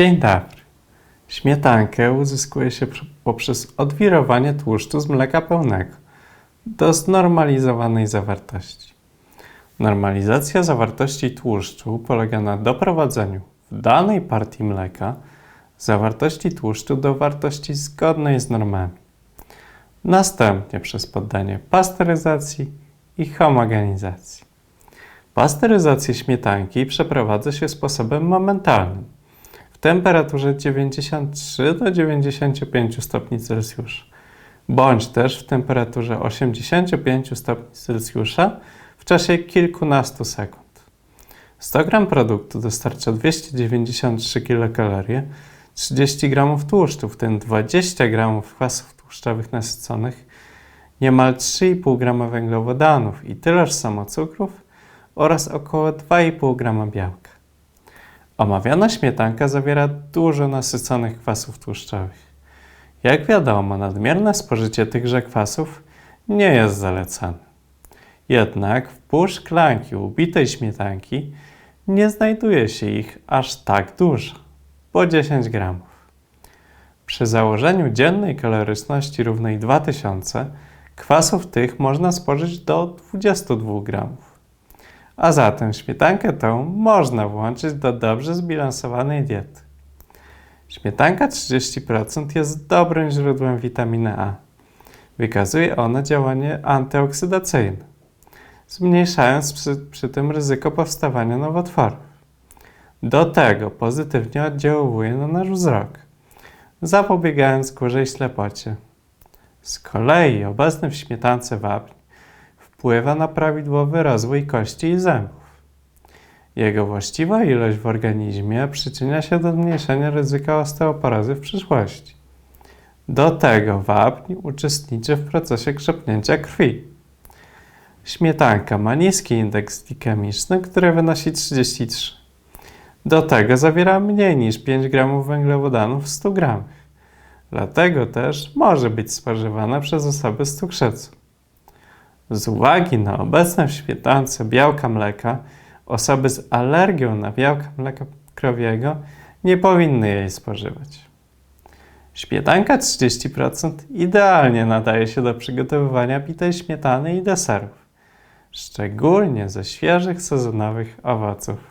Dzień dobry. Śmietankę uzyskuje się pr- poprzez odwirowanie tłuszczu z mleka pełnego do znormalizowanej zawartości. Normalizacja zawartości tłuszczu polega na doprowadzeniu w danej partii mleka zawartości tłuszczu do wartości zgodnej z normami. Następnie przez poddanie pasteryzacji i homogenizacji. Pasteryzację śmietanki przeprowadza się sposobem momentalnym temperaturze 93 do 95 stopni Celsjusza, bądź też w temperaturze 85 stopni Celsjusza w czasie kilkunastu sekund. 100 g produktu dostarcza 293 kilokalorie, 30 g tłuszczu, w tym 20 g kwasów tłuszczowych nasyconych, niemal 3,5 g węglowodanów i tyleż samo cukrów oraz około 2,5 g białka. Omawiana śmietanka zawiera dużo nasyconych kwasów tłuszczowych. Jak wiadomo, nadmierne spożycie tychże kwasów nie jest zalecane. Jednak w pół szklanki ubitej śmietanki nie znajduje się ich aż tak dużo, po 10 gramów. Przy założeniu dziennej kaloryczności równej 2000 kwasów tych można spożyć do 22 gramów. A zatem śmietankę tą można włączyć do dobrze zbilansowanej diety. Śmietanka 30% jest dobrym źródłem witaminy A. Wykazuje ona działanie antyoksydacyjne, zmniejszając przy, przy tym ryzyko powstawania nowotworów. Do tego pozytywnie oddziałuje na nasz wzrok, zapobiegając kurzej ślepocie. Z kolei obecny w śmietance wapń wpływa na prawidłowy rozwój kości i zębów. Jego właściwa ilość w organizmie przyczynia się do zmniejszenia ryzyka osteoporozy w przyszłości. Do tego wapń uczestniczy w procesie krzepnięcia krwi. Śmietanka ma niski indeks glikemiczny, który wynosi 33. Do tego zawiera mniej niż 5 g węglowodanów w 100 g. Dlatego też może być spożywana przez osoby z cukrzycą. Z uwagi na obecność w śmietance białka mleka, osoby z alergią na białka mleka krowiego nie powinny jej spożywać. Śmietanka 30% idealnie nadaje się do przygotowywania bitej śmietany i deserów, szczególnie ze świeżych sezonowych owoców.